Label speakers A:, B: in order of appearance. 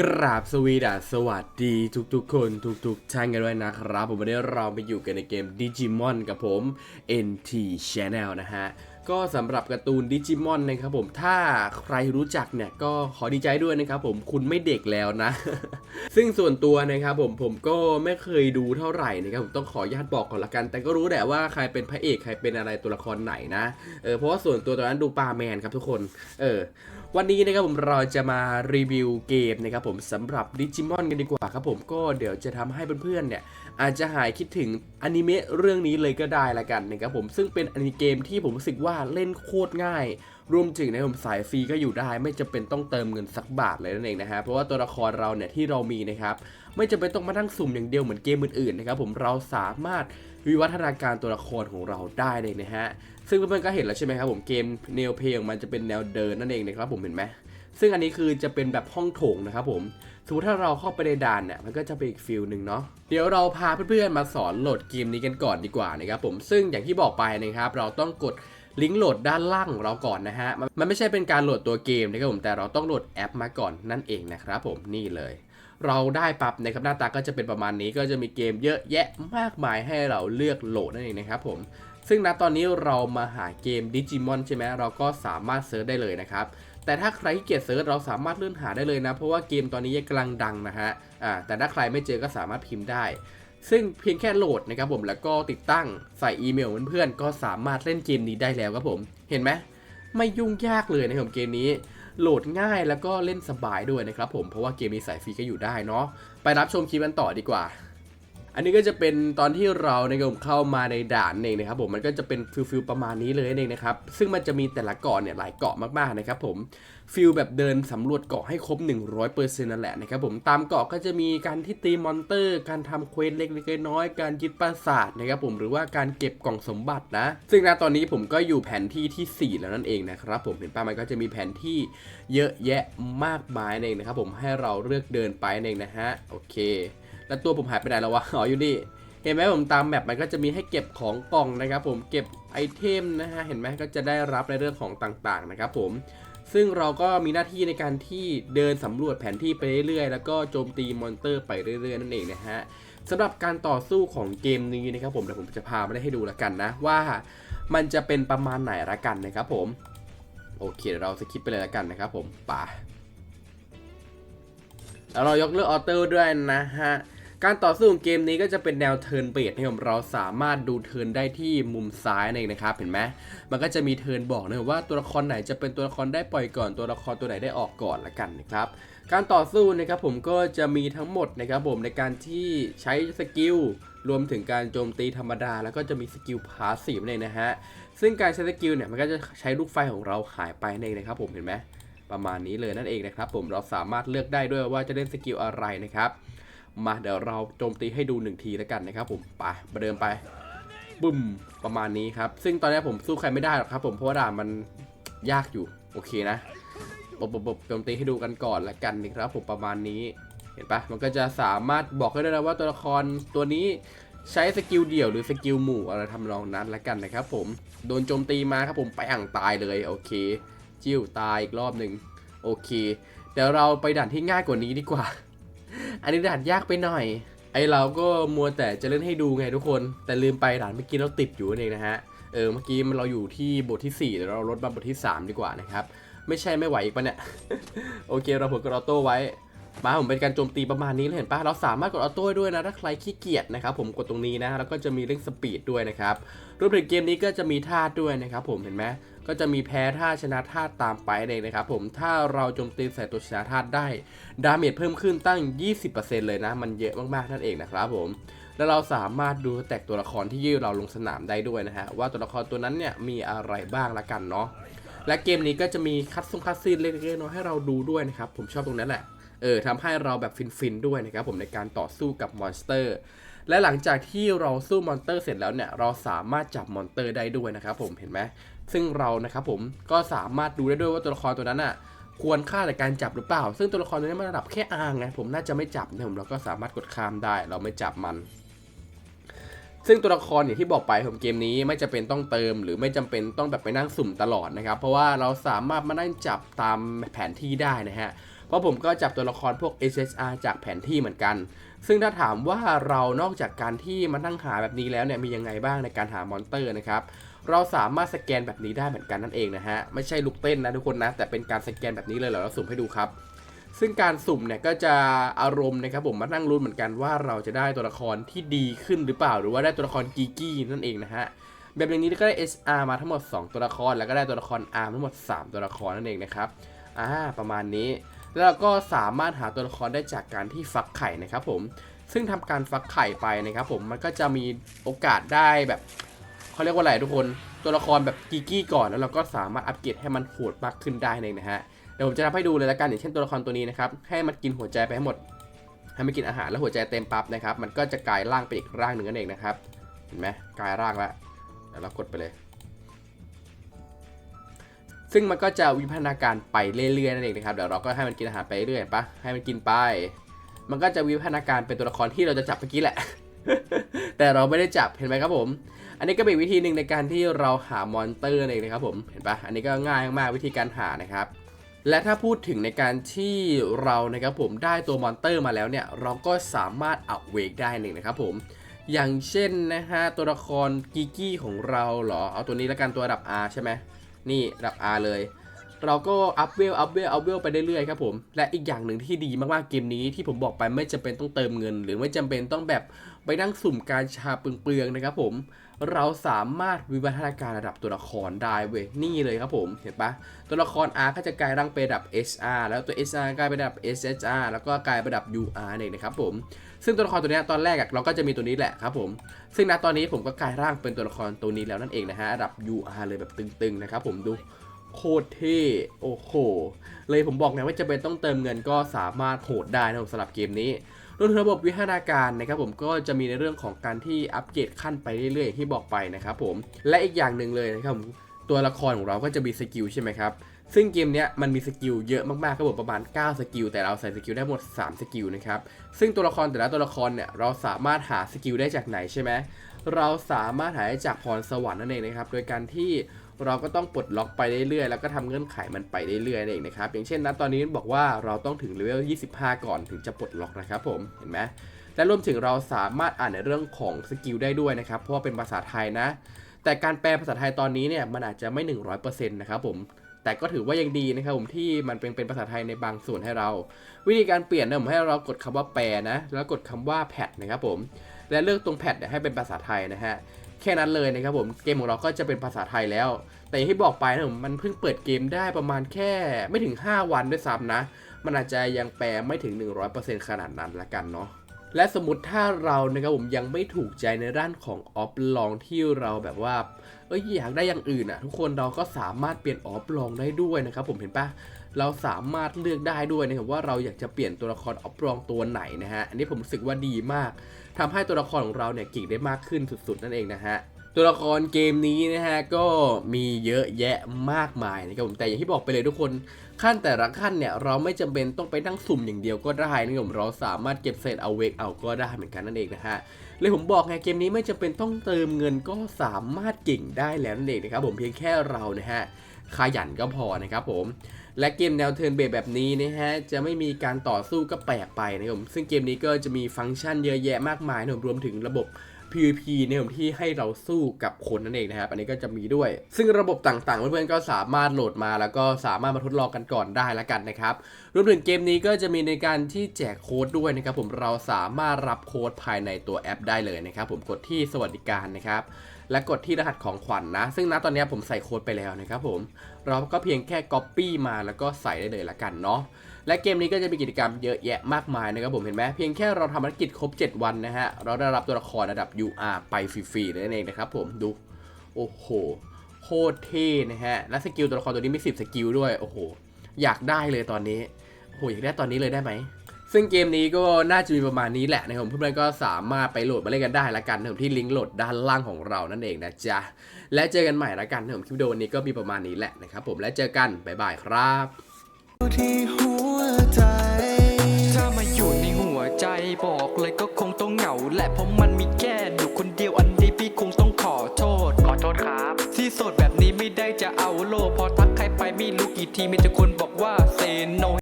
A: กราบสวีดัสสวัสดีทุกๆ คนทุกๆท่านกันด้วยนะครับ ผมวันนี้เราไปอยู่กันในเกม Digimon กับผม NT Channel นะฮะ ก็สำหรับการ์ตูน Digimon นะครับผมถ้าใครรู้จักเนี่ย ก็ขอดีใจด้วยนะครับผมคุณไม่เด็กแล้วนะ ซึ่งส่วนตัวนะครับผมผมก็ไม่เคยดูเท่าไหร่นะครับผมต้องขออนุญาตบอกก่อนละกัน แต่ก็รู้แหละว่าใครเป็นพระเอกใครเป็นอะไรตัวละครไหนนะเออเพราะว่าส่วนตัวตอนนั้นดูปาแมนครับทุกคน เออ วันนี้นะครับผมเราจะมารีวิวเกมนะครับผมสำหรับดิจิมอนกันดีกว่าครับผมก็เดี๋ยวจะทำให้เพื่อนๆเนี่ยอาจจะหายคิดถึงอนิเมะเรื่องนี้เลยก็ได้ละกันนะครับผมซึ่งเป็นอนิเกมที่ผมรู้สึกว่าเล่นโคตรง่าย รวมถึงนะผมสายฟรีก็อยู่ได้ ไม่จำเป็นต้องเติมเงินสักบาทเลยนั่นเองนะฮะเพราะว่าตัวละครเราเนี่ยที่เรามีนะครับไม่จำเป็นต้องมานั่งสุ่มอย่างเดียวเหมือนเกมอื่นๆนะครับผมเราสามารถวิวัฒนาการตัวละครของเราได้เลยนะฮะซึ่งเพื่อนๆก็เห็นแล้วใช่ไหมครับผมเกมแนวเพลงมันจะเป็นแนวเดินนั่นเองนะครับผมเห็นไหมซึ่งอันนี้คือจะเป็นแบบห้องโถงนะครับผมสมมติถ้าเราเข้าไปในด่านเนี่ยมันก็จะเป็นอีกฟิลหนึ่งเนาะเดี๋ยวเราพาเพื่อนๆมาสอนโหลดเกมนี้กันก่อนดีกว่านะครับผมซึ่งอย่างที่บอกไปนะครับ เราต้องกดลิงก์โหลดด้านล่างของเราก่อนนะฮะมันมันไม่ใช่เป็นการโหลดตัวเกมนะครับผมแต่เราต้องโหลดแอปมาก่อนนั่นเองนะครับผมนี่เลย เราได้ปรับนะครับหน้าตาก็จะเป็นประมาณนี้ก็จะมีเกมเยอะแยะมากมายให้เราเลือกโหลดนั่นเองนะครับผม ซึ่งณตอนนี้เรามาหาเกม Digimon ใช่ไหมเราก็สามารถเซิร์ชได้เลยนะครับแต่ถ้าใครที่เกียจเซิร์ชเราสามารถเลื่อนหาได้เลยนะ เพราะว่าเกมตอนนี้กำลังดังนะฮะอ่าแต่ถ้าใครไม่เจอก็สามารถพิมพ์ได้ ซึ่งเพียงแค่โหลดนะครับผมแล้วก็ติดตั้งใส่อีเมลเพื่อนๆก็สามารถเล่นเกมนี้ได้แล้วครับผม เห็นไหมไม่ยุ่งยากเลยนะครับเกมนี้ โหลดง่ายแล้วก็เล่นสบายด้วยนะครับผมเพราะว่าเกมมีสายฟรีก็อยู่ได้เนาะไปรับชมคลิปกันต่อดีกว่า อันนี้ก็จะเป็นตอนที่เราในผมเข้ามาในด่านเองนะครับผมมันก็จะเป็นฟิลฟิลประมาณนี้เลยนั่นเองนะครับซึ่งมันจะมีแต่ละเกาะเนี่ยหลายเกาะมากๆนะครับผมฟิลแบบเดินสำรวจเกาะให้ครบ 100%นั่นแหละนะครับผมตามเกาะก็จะมีการที่ตีมอนเตอร์ การทำเควสเล็กๆน้อยๆการยึดปราสาทนะครับผมหรือว่าการเก็บกล่องสมบัตินะ ซึ่งณตอนนี้ผมก็อยู่แผนที่ที่ 4 แล้วนั่นเองนะครับผมเห็นป่ะมันก็จะมีแผนที่เยอะแยะมากมายนั่นเองนะครับผมให้เราเลือกเดินไปนั่นเองนะฮะโอเค แล้วตัวผมหายไปไหนแล้ววะ อ๋ออยู่นี่ เห็นไหมผมตามแมปมันก็จะมีให้เก็บของกล่องนะครับผม เก็บไอเทมนะฮะ เห็นไหมก็จะได้รับในเรื่องของต่างๆนะครับผม ซึ่งเราก็มีหน้าที่ในการที่เดินสำรวจแผนที่ไปเรื่อยๆ แล้วก็โจมตีมอนเตอร์ไปเรื่อยๆ นั่นเองนะฮะสำหรับการต่อสู้ของเกมนี้นะครับผมเดี๋ยวผมจะพามาได้ให้ดูล้วกันนะว่ามันจะเป็นประมาณไหนละกันนะครับผม โอเคเดี๋ยวเราสคิปไปเลยละกันนะครับผมป่าแล้วเรายกเลิกออเตอร์ด้วยนะฮะ การต่อสู้ของเกมนี้ก็จะเป็นแนวเทิร์นเบสนะครับเราสามารถดูเทิร์นได้ที่มุมซ้ายนั่นเองนะครับเห็นไหมมันก็จะมีเทิร์นบอกนะว่าตัวละครไหนจะเป็นตัวละครได้ปล่อยก่อนตัวละครตัวไหนได้ออกก่อนละกันนะครับการต่อสู้นะครับผมก็จะมีทั้งหมดนะครับผมในการที่ใช้สกิลรวมถึงการโจมตีธรรมดา แล้วก็จะมีสกิลพาสซีฟนั่นเองนะฮะซึ่งการใช้สกิลเนี่ยมันก็จะใช้ลูกไฟของเราหายไปนั่นเองนะครับผมเห็นไหมประมาณนี้เลยนั่นเองนะครับผมเราสามารถเลือกได้ด้วยว่าจะเล่นสกิลอะไรนะครับ มาเดี๋ยวเราโจมตีให้ดูหนึ่งทีแล้วกันนะครับผมไปมาเดินไปบึ้มประมาณนี้ครับ ซึ่งตอนนี้ผมสู้ใครไม่ได้หรอกครับผมเพราะว่าด่านมันยากอยู่ โอเคนะบบบบโจมตีให้ดูกันก่อนละกันนะครับผมประมาณนี้ เห็นปะมันก็จะสามารถบอกได้เลยว่าตัวละครตัวนี้ใช้สกิลเดี่ยวหรือสกิลหมู่อะไรทำนองนั้นละกันนะครับผมโดนโจมตีมาครับผมไปอ่างตายเลยโอเค จิ้วตายอีกรอบหนึ่งโอเค เดี๋ยวเราไปด่านที่ง่ายกว่านี้ดีกว่า อันนี้ด่านยากไปหน่อย ไอเราก็มัวแต่จะเล่นให้ดูไงทุกคน แต่ลืมไปด่านเมื่อกี้เราติดอยู่นั่นเองนะฮะ เออเมื่อกี้มันเราอยู่ที่บทที่ 4 แต่เราลดมาบทที่ 3 ดีกว่านะครับ ไม่ใช่ไม่ไหวอีกปะเนี่ย โอเคเราผลกระโต้ไว้ มาผมเป็นการโจมตีประมาณนี้เลยเห็นปะเราสามารถกดออโต้ด้วยนะถ้าใครขี้เกียจนะครับผมกดตรงนี้นะแล้วก็จะมีเร่งสปีดด้วยนะครับรวมถึงเกมนี้ก็จะมีท่าด้วยนะครับผมเห็นไหมก็จะมีแพ้ท่าชนะท่าตามไปเองนะครับผมถ้าเราโจมตีใส่ตัวชนะท่าได้ ดาเมจเพิ่มขึ้นตั้ง 20%เลยนะ มันเยอะมากๆนั่นเองนะครับผมแล้วเราสามารถดูแตกตัวละครที่ยื่เราลงสนามได้ด้วยนะฮะว่าตัวละครตัวนั้นเนี่ยมีอะไรบ้างละกันเนาะและเกมนี้ก็จะมีคัดซงคัดซีนเล็กๆน้อยให้เราดูด้วยนะครับผมชอบตรงนั้นแหละ เออทำให้เราแบบฟินๆด้วยนะครับผมในการต่อสู้กับมอนสเตอร์ และหลังจากที่เราสู้มอนสเตอร์เสร็จแล้วเนี่ยเราสามารถจับมอนสเตอร์ได้ด้วยนะครับผมเห็นไหมซึ่งเรานะครับผมก็สามารถดูได้ด้วยว่าตัวละครตัวนั้นอะควรค่าในการจับหรือเปล่า ซึ่งตัวละครตัวนี้มันระดับแค่อ่างไงผมน่าจะไม่จับนะผมเราก็สามารถกดข้ามได้ เราไม่จับมัน ซึ่งตัวละครอย่างที่บอกไปผมเกมนี้ไม่จำเป็นต้องเติม หรือไม่จำเป็นต้องแบบไปนั่งสุ่มตลอดนะครับ เพราะว่าเราสามารถมานั่งจับตามแผนที่ได้นะฮะ ราะผมก็จับตัวละครพวก SSR จากแผนที่เหมือนกัน ซึ่งถ้าถามว่าเรานอกจากการที่มานั่งหาแบบนี้แล้วเนี่ยมียังไงบ้างในการหามอนเตอร์นะครับเราสามารถสแกนแบบนี้ได้เหมือนกันนั่นเองนะฮะไม่ใช่ลูกเต้นนะทุกคนนะแต่เป็นการสแกนแบบนี้เลยเหรอเราสุ่มให้ดูครับ ซึ่งการสุ่มเนี่ยก็จะอารมณ์นะครับผมมานั่งลุ้นเหมือนกันว่าเราจะได้ตัวละครที่ดีขึ้นหรือเปล่า หรือว่าได้ตัวละครกีกี้นั่นเองนะฮะแบบอย่างนี้ก็ได้ SR มาทั้งหมด 2 ตัวละคร แล้วก็ได้ตัวละคร R ทั้งหมด 3 ตัวละครนั่นเองนะครับอ่าประมาณนี้ แล้วก็สามารถหาตัวละครได้จากการที่ฟักไข่นะครับผมซึ่งทำการฟักไข่ไปนะครับผมมันก็จะมีโอกาสได้แบบเขาเรียกว่าอะไรทุกคนตัวละครแบบกีกี้ก่อนแล้วเราก็สามารถอัปเกรดให้มันโหดมากขึ้นได้เลยนะฮะเดี๋ยวผมจะทำให้ดูเลยละกันอย่างเช่นตัวละครตัวนี้นะครับให้มันกินหัวใจไปให้หมดให้มันกินอาหารแล้วหัวใจเต็มปั๊บนะครับมันก็จะกลายร่างไปอีกร่างหนึ่งนั่นเองนะครับเห็นไหมกลายร่างแล้วเดี๋ยวเรากดไปเลย ซึ่งมันก็จะวิพัฒนาการไปเรื่อยๆนั่นเองนะครับเดี๋ยวเราก็ให้มันกินอาหารไปเรื่อยปะให้มันกินไป มันก็จะวิพัฒนาการเป็นตัวละครที่เราจะจับเมื่อกี้แหละ แต่เราไม่ได้จับเห็นไหมครับผม อันนี้ก็เป็นวิธีหนึ่งในการที่เราหามอนเตอร์นั่นเองนะครับผมเห็นปะอันนี้ก็ง่ายมากๆวิธีการหานะครับและถ้าพูดถึงในการที่เรานะครับผมได้ตัวมอนเตอร์มาแล้วเนี่ยเราก็สามารถอัพเวกได้หนึ่งนะครับผมอย่างเช่นนะฮะตัวละครกิกี้ของเราเหรอเอาตัวนี้แล้วกันตัวระดับ R ใช่ไหม นี่ระดับ R เลย เราก็อัพเวลอัพเวลอัพเวลไปเรื่อยๆครับผมและอีกอย่างหนึ่งที่ดีมากๆเกมนี้ที่ผมบอกไปไม่จำเป็นต้องเติมเงิน หรือไม่จำเป็นต้องแบบไปนั่งสุ่มการชาเปลืองๆนะครับผมเราสามารถวิวัฒนาการระดับตัวละครได้เว้ยนี่เลยครับผมเห็นปะตัวละคร R ก็จะกลายร่างเป็นระดับ SR แล้วตัว SR กลายเป็นระดับ SSR แล้วก็กลายเป็นระดับ UR เองนะครับผม ซึ่งตัวละครตัวนี้ตอนแรกเราก็จะมีตัวนี้แหละครับผม ซึ่งณตอนนี้ผมก็กลายร่างเป็นตัวละครตัวนี้แล้วนั่นเองนะฮะระดับ UR เลยแบบตึงๆนะครับผมดูโคตรเท่โอ้โห เลยผมบอกไงว่าจะเป็นต้องเติมเงินก็สามารถโหดได้นะครับสำหรับเกมนี้รวมถึงระบบวิทยาการนะครับผมก็จะมีในเรื่องของการที่อัปเกรดขั้นไปเรื่อยๆที่บอกไปนะครับผมและอีกอย่างหนึ่งเลยนะครับ ตัวละครของเราก็จะมีสกิลใช่ไหมครับ ซึ่งเกมเนี้ยมันมีสกิลเยอะมากๆครับผมประมาณ 9 สกิล แต่เราใส่สกิลได้หมด 3 สกิลนะครับ ซึ่งตัวละครแต่ละตัวละครเนี่ยเราสามารถหาสกิลได้จากไหนใช่ไหม เราสามารถหาได้จากพรสวรรค์นั่นเองนะครับ โดยการที่เราก็ต้องปลดล็อกไปเรื่อยๆ แล้วก็ทำเงื่อนไขมันไปเรื่อยๆนั่นเองนะครับ อย่างเช่นนะตอนนี้บอกว่าเราต้องถึงเลเวล 25 ก่อนถึงจะปลดล็อกนะครับผม เห็นไหมและรวมถึงเราสามารถอ่านในเรื่องของสกิลได้ด้วยนะครับ เพราะว่าเป็นภาษาไทยนะ แต่การแปลภาษาไทยตอนนี้เนี่ยมันอาจจะไม่ 100%นะครับผมแต่ก็ถือว่ายังดีนะครับผมที่มันเป็นเป็นภาษาไทยในบางส่วนให้เรา วิธีการเปลี่ยนเนี่ยผมให้เรากดคำว่าแปลนะ แล้วกดคำว่าแพดนะครับผม และเลือกตรงแพดให้เป็นภาษาไทยนะฮะแค่นั้นเลยนะครับผมเกมของเราก็จะเป็นภาษาไทยแล้ว แต่อย่างที่บอกไปนะผมมันเพิ่งเปิดเกมได้ประมาณแค่ไม่ถึง 5 วันด้วยซ้ำนะ มันอาจจะยังแปลไม่ถึง 100%ขนาดนั้นละกันเนาะ และสมมติถ้าเรานะครับผมยังไม่ถูกใจในด้านของออฟลองที่เราแบบว่าเอ้ยอยากได้อย่างอื่นอะทุกคนเราก็สามารถเปลี่ยนออฟลองได้ด้วยนะครับผมเห็นปะเราสามารถเลือกได้ด้วยนะครับว่าเราอยากจะเปลี่ยนตัวละครออฟลองตัวไหนนะฮะอันนี้ผมรู้สึกว่าดีมากทำให้ตัวละครของเราเนี่ยเก่งได้มากขึ้นสุดๆนั่นเองนะฮะ ตัวละครเกมนี้นะฮะก็มีเยอะแยะมากมายนะครับผมแต่อย่างที่บอกไปเลยทุกคนขั้นแต่ละขั้นเนี่ยเราไม่จำเป็นต้องไปนั่งสุ่มอย่างเดียวก็ได้นะครับผมเราสามารถเก็บเศษเอาเวกเอาก็ได้เหมือนกันนั่นเองนะฮะเลยผมบอกไงเกมนี้ไม่จำเป็นต้องเติมเงินก็สามารถเก่งได้แล้วนั่นเองนะครับผมเพียงแค่เรานะฮะขยันก็พอนะครับผม และเกมแนวเทิร์นเบแบบนี้นะฮะจะไม่มีการต่อสู้ก็แปลกไปนะครับผมซึ่งเกมนี้ก็จะมีฟังก์ชันเยอะแยะมากมายนะครับรวมถึงระบบ PVP เนี่ยผมที่ให้เราสู้กับคนนั่นเองนะครับ อันนี้ก็จะมีด้วย ซึ่งระบบต่างๆ เพื่อนๆก็สามารถโหลดมา แล้วก็สามารถมาทดลองกันก่อนได้แล้วกันนะครับรวมถึงเกมนี้ก็จะมีในการที่แจกโค้ดด้วยนะครับผมเราสามารถรับโค้ดภายในตัวแอปได้เลยนะครับผมกดที่สวัสดิการนะครับและกดที่รหัสของขวัญนนะ ซึ่งณตอนนี้ผมใส่โค้ดไปแล้วนะครับผมเราก็เพียงแค่ Copy มาแล้วก็ใส่ได้เลยละกันเนาะ และเกมนี้ก็จะมีกิจกรรมเยอะแยะมากมายนะครับผมเห็นไหมเพียงแค่เราทำภารกิจครบ 7 วันนะฮะเราได้รับตัวละครระดับ UR ไปฟรีๆนั่นเองนะครับผมดูโอ้โหโคตรเท่นะฮะและสกิลตัวละครตัวนี้มี 10 สกิลด้วยโอ้โหอยากได้เลยตอนนี้โอ้โหอยากได้ตอนนี้เลยได้ไหมซึ่งเกมนี้ก็น่าจะมีประมาณนี้แหละนะครับเพื่อนๆก็สามารถไปโหลดมาเล่นกันได้ละกันนะครับที่ลิงก์โหลดด้านล่างของเรานั่นเองนะจ๊ะ และเจอกันใหม่ละกันนะครับคลิปวิดีโอนี้ก็มีประมาณนี้แหละนะครับผมและเจอกัน บ๊ายบายครับ
B: ที่หัวใจ
C: ถ้ามาอยู่ในหัวใจบอกเลยก็คงต้องเหงา แหละเพราะมันมีแค่อยู่คนเดียวอันนี้พี่คงต้องขอโทษ ขอโทษครับ ที่โสดแบบนี้ไม่ได้จะเอาโลกพอทักใครไปไม่รู้กี่ทีมีแต่คนบอกว่าเซโน